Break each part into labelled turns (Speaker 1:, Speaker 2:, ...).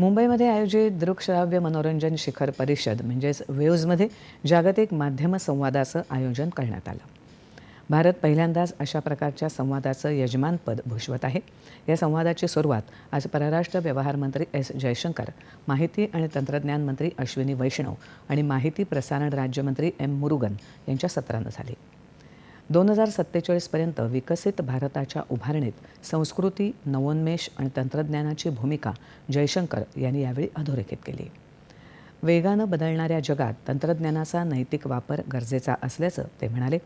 Speaker 1: मुंबईमध्ये आयोजित दृकश्राव्य मनोरंजन शिखर परिषद म्हणजेच वेव्जमध्ये जागतिक माध्यम संवादाचं आयोजन करण्यात आलं. भारत पहिल्यांदाच अशा प्रकारच्या संवादाचं यजमानपद भूषवत आहे. या संवादाची सुरुवात आज परराष्ट्र व्यवहार मंत्री एस जयशंकर माहिती आणि तंत्रज्ञान मंत्री अश्विनी वैष्णव आणि माहिती प्रसारण राज्यमंत्री एम मुरुगन यांच्या सत्रानं झाली. दोन हजार सत्तेचाळीसपर्यंत विकसित भारताच्या उभारणीत संस्कृती नवोन्मेष आणि तंत्रज्ञानाची भूमिका जयशंकर यांनी यावेळी अधोरेखित केली. वेगानं बदलणाऱ्या जगात तंत्रज्ञानाचा नैतिक वापर गरजेचा असल्याचं ते म्हणाले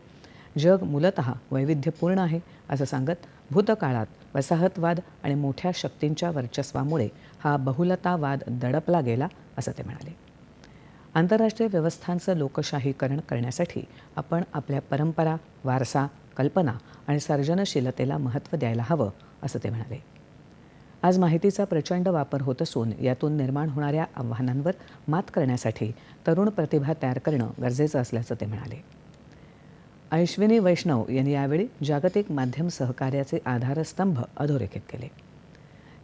Speaker 1: जग मूलत वैविध्यपूर्ण आहे असं सांगत भूतकाळात वसाहतवाद आणि मोठ्या शक्तींच्या वर्चस्वामुळे हा बहुलतावाद दडपला गेला असं ते म्हणाले. आंतरराष्ट्रीय व्यवस्थांचं लोकशाहीकरण करण्यासाठी आपण आपल्या परंपरा वारसा कल्पना आणि सर्जनशीलतेला महत्त्व द्यायला हवं असं ते म्हणाले. आज माहितीचा प्रचंड वापर होत असून यातून निर्माण होणाऱ्या आव्हानांवर मात करण्यासाठी तरुण प्रतिभा तयार करणं गरजेचं असल्याचं ते म्हणाले. ऐश्विनी वैष्णव यांनी यावेळी जागतिक माध्यम सहकार्याचे आधारस्तंभ अधोरेखित केले.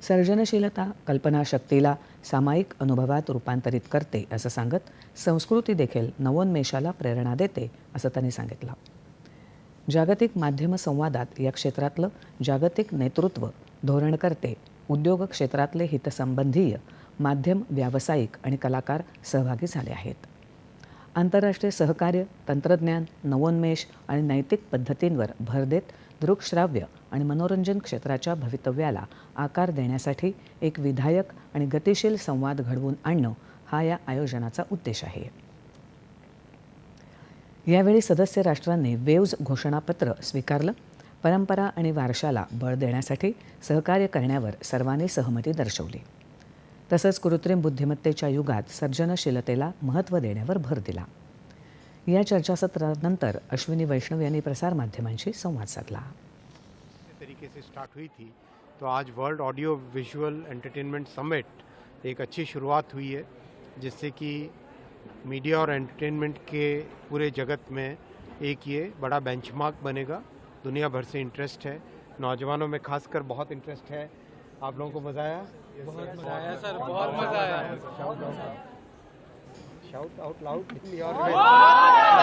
Speaker 1: सर्जनशीलता कल्पनाशक्तीला सामायिक अनुभवात रूपांतरित करते असं सांगत संस्कृती देखील नवोन्मेषाला प्रेरणा देते असं त्यांनी सांगितलं. जागतिक माध्यम संवादात या क्षेत्रातलं जागतिक नेतृत्व धोरणकर्ते उद्योग क्षेत्रातले हितसंबंधीय माध्यम व्यावसायिक आणि कलाकार सहभागी झाले आहेत. आंतरराष्ट्रीय सहकार्य तंत्रज्ञान नवोन्मेष आणि नैतिक पद्धतींवर भर देत दृकश्राव्य आणि मनोरंजन क्षेत्राच्या भवितव्याला आकार देण्यासाठी एक विधायक आणि गतिशील संवाद घडवून आणणं हा या आयोजनाचा उद्देश आहे. यावेळी सदस्य राष्ट्रांनी वेव्ज घोषणापत्र स्वीकारलं परंपरा आणि वारशाला बळ देण्यासाठी सहकार्य करण्यावर सर्वांनी सहमती दर्शवली. तसंच कृत्रिम बुद्धिमत्तेच्या युगात सर्जनशीलतेला महत्त्व देण्यावर भर दिला. या चर्चासत्रानंतर अश्विनी वैष्णव यांनी प्रसारमाध्यमांशी संवाद साधला.
Speaker 2: तरीके से स्टार्ट हुई थी. तो आज world audio visual entertainment summit एक अच्छी शुरुआत हुई है जिससे कि मीडिया और एंटरटेनमेंट के पूरे जगत में एक ये बड़ा बेंचमार्क बनेगा। दुनिया भर से इंटरेस्ट है। नौजवानों में खासकर बहुत इंटरेस्ट है। आप लोगों को मज़ा आया? बहुत मज़ा आया सर बहुत मज़ा आया। shout out loud in your oh!